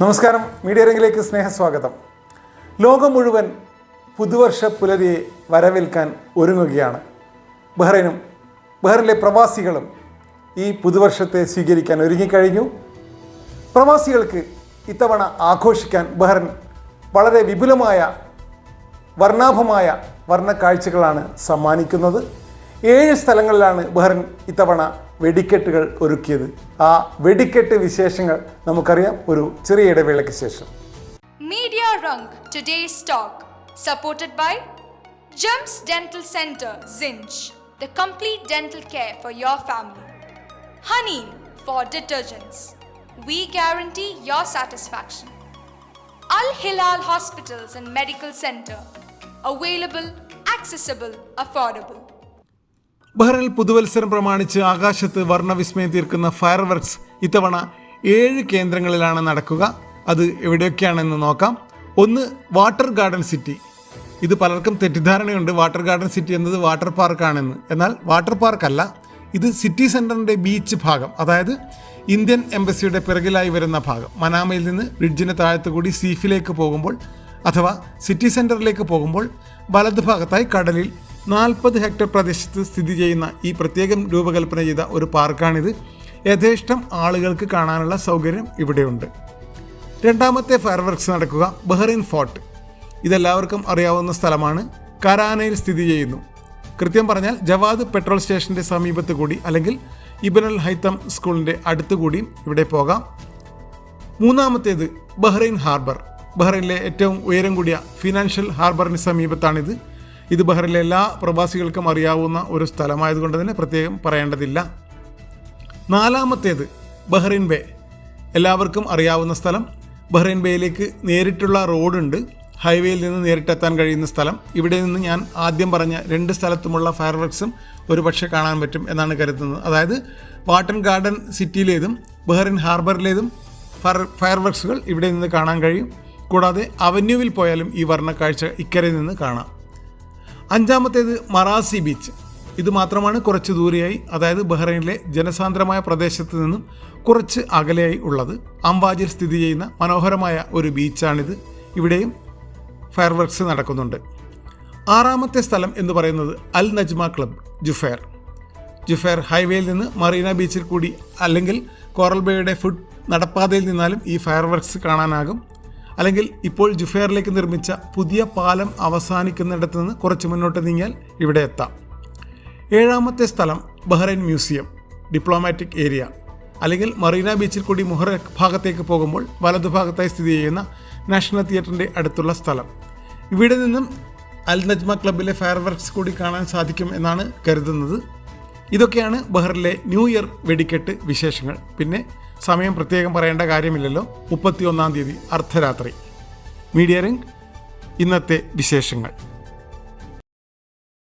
നമസ്കാരം. മീഡിയ രംഗിലേക്ക് സ്നേഹസ്വാഗതം. ലോകം മുഴുവൻ പുതുവർഷ പുലരിയെ വരവേൽക്കാൻ ഒരുങ്ങുകയാണ്. ബഹ്റൈനും ബഹ്റൈനിലെ പ്രവാസികളും ഈ പുതുവർഷത്തെ സ്വീകരിക്കാൻ ഒരുങ്ങിക്കഴിഞ്ഞു. പ്രവാസികൾക്ക് ഇത്തവണ ആഘോഷിക്കാൻ ബഹ്റൻ വളരെ വിപുലമായ വർണാഭമായ വർണക്കാഴ്ചകളാണ് സമ്മാനിക്കുന്നത്. ഏഴ് സ്ഥലങ്ങളിലാണ് ബഹ്റൻ ഇത്തവണ വെടിക്കെട്ടുകൾ ഒരുക്കിയത്. ആ വെടിക്കെട്ട് വിശേഷങ്ങൾ നമുക്കറിയാം ഒരു ചെറിയ ഇടവേളയ്ക്ക് ശേഷം. Media ring today stock supported by gems dental centre cinch the complete dental care for your family honey four detergents we guarantee your satisfaction Al Hilal hospitals and medical centre available accessible affordable ബഹ്റിനിൽ പുതുവത്സരം പ്രമാണിച്ച് ആകാശത്ത് വർണവിസ്മയം തീർക്കുന്ന fire works ഇത്തവണ ഏഴ് കേന്ദ്രങ്ങളിലാണ് നടക്കുക. അത് എവിടെയൊക്കെയാണെന്ന് നോക്കാം. ഒന്ന് വാട്ടർ ഗാർഡൻ സിറ്റി. ഇത് പലർക്കും തെറ്റിദ്ധാരണയുണ്ട്. വാട്ടർ ഗാർഡൻ സിറ്റി എന്നത് വാട്ടർ പാർക്കാണെന്ന്. എന്നാൽ വാട്ടർ പാർക്കല്ല. ഇത് സിറ്റി സെന്ററിന്റെ ബീച്ച് ഭാഗം അതായത് ഇന്ത്യൻ എംബസിയുടെ പിറകിലായി വരുന്ന ഭാഗം. മനാമയിൽ നിന്ന് ബ്രിഡ്ജിന് താഴത്ത് കൂടി സീഫിലേക്ക് പോകുമ്പോൾ അഥവാ സിറ്റി സെന്ററിലേക്ക് പോകുമ്പോൾ വലതുഭാഗത്തായി കടലിൽ നാൽപ്പത് ഹെക്ടർ പ്രദേശത്ത് സ്ഥിതി ചെയ്യുന്ന ഈ പ്രത്യേകം രൂപകൽപ്പന ചെയ്ത ഒരു പാർക്കാണിത്. യഥേഷ്ടം ആളുകൾക്ക് കാണാനുള്ള സൗകര്യം ഇവിടെയുണ്ട്. രണ്ടാമത്തെ ഫയർ വർക്ക്സ് നടക്കുക ബഹ്റിൻ ഫോർട്ട്. ഇതെല്ലാവർക്കും അറിയാവുന്ന സ്ഥലമാണ്. കരാനയിൽ സ്ഥിതി ചെയ്യുന്നു. കൃത്യം പറഞ്ഞാൽ ജവാദ് പെട്രോൾ സ്റ്റേഷന്റെ സമീപത്ത് കൂടി അല്ലെങ്കിൽ ഇബനൽ ഹൈത്തം സ്കൂളിന്റെ അടുത്ത് കൂടിയും ഇവിടെ പോകാം. മൂന്നാമത്തേത് ബഹ്റൈൻ ഹാർബർ. ബഹ്റൈനിലെ ഏറ്റവും ഉയരം കൂടിയ ഫിനാൻഷ്യൽ ഹാർബറിന് സമീപത്താണിത്. ഇത് ബഹ്റിലെ എല്ലാ പ്രവാസികൾക്കും അറിയാവുന്ന ഒരു സ്ഥലമായതുകൊണ്ട് തന്നെ പ്രത്യേകം പറയേണ്ടതില്ല. നാലാമത്തേത് ബഹ്റിൻ ബേ. എല്ലാവർക്കും അറിയാവുന്ന സ്ഥലം. ബഹ്റിൻ ബേയിലേക്ക് നേരിട്ടുള്ള റോഡുണ്ട്. ഹൈവേയിൽ നിന്ന് നേരിട്ടെത്താൻ കഴിയുന്ന സ്ഥലം. ഇവിടെ നിന്ന് ഞാൻ ആദ്യം പറഞ്ഞ രണ്ട് സ്ഥലത്തുമുള്ള ഫയർ വർക്ക്സും ഒരു പക്ഷേ കാണാൻ പറ്റും എന്നാണ് കരുതുന്നത്. അതായത് വാട്ടൺ ഗാർഡൻ സിറ്റിയിലേതും ബഹ്റിൻ ഹാർബറിലേതും ഫയർ ഫയർ വർക്ക്സുകൾ ഇവിടെ നിന്ന് കാണാൻ കഴിയും. കൂടാതെ അവന്യൂവിൽ പോയാലും ഈ വർണക്കാഴ്ച ഇക്കരെ നിന്ന് കാണാം. അഞ്ചാമത്തേത് മറാസി ബീച്ച്. ഇത് മാത്രമാണ് കുറച്ച് ദൂരെയായി അതായത് ബഹ്റൈനിലെ ജനസാന്ദ്രമായ പ്രദേശത്ത് നിന്നും കുറച്ച് അകലെയായി ഉള്ളത്. അംബാജിൽ സ്ഥിതി ചെയ്യുന്ന മനോഹരമായ ഒരു ബീച്ചാണിത്. ഇവിടെയും ഫയർ വർക്ക്സ് നടക്കുന്നുണ്ട്. ആറാമത്തെ സ്ഥലം എന്ന് പറയുന്നത് അൽ നജ്മ ക്ലബ് ജുഫേർ. ജുഫേർ ഹൈവേയിൽ നിന്ന് മറീന ബീച്ചിൽ കൂടി അല്ലെങ്കിൽ കോറൽ ബേയുടെ ഫുഡ് നടപ്പാതയിൽ നിന്നാലും ഈ ഫയർ വർക്ക്സ് കാണാനാകും. അല്ലെങ്കിൽ ഇപ്പോൾ ജുഫേറിലേക്ക് നിർമ്മിച്ച പുതിയ പാലം അവസാനിക്കുന്നിടത്ത് നിന്ന് കുറച്ച് മുന്നോട്ട് നീങ്ങിയാൽ ഇവിടെ എത്താം. ഏഴാമത്തെ സ്ഥലം ബഹ്റൈൻ മ്യൂസിയം ഡിപ്ലോമാറ്റിക് ഏരിയ അല്ലെങ്കിൽ മറീന ബീച്ചിൽ കൂടി മുഹറ ഭാഗത്തേക്ക് പോകുമ്പോൾ വലതുഭാഗത്തായി സ്ഥിതി ചെയ്യുന്ന നാഷണൽ തിയേറ്ററിന്റെ അടുത്തുള്ള സ്ഥലം. ഇവിടെ നിന്നും അൽ നജ്മ ക്ലബിലെ ഫയർ വർക്ക്സ് കൂടി കാണാൻ സാധിക്കും എന്നാണ് കരുതുന്നത്. ഇതൊക്കെയാണ് ബഹ്റിലെ ന്യൂ ഇയർ വെടിക്കെട്ട് വിശേഷങ്ങൾ. പിന്നെ സമയം പ്രത്യേകം പറയേണ്ട കാര്യമില്ലല്ലോ. മുപ്പത്തി ഒന്നാം തീയതി അർദ്ധരാത്രി. Media ring. ഇന്നത്തെ വിശേഷങ്ങൾ.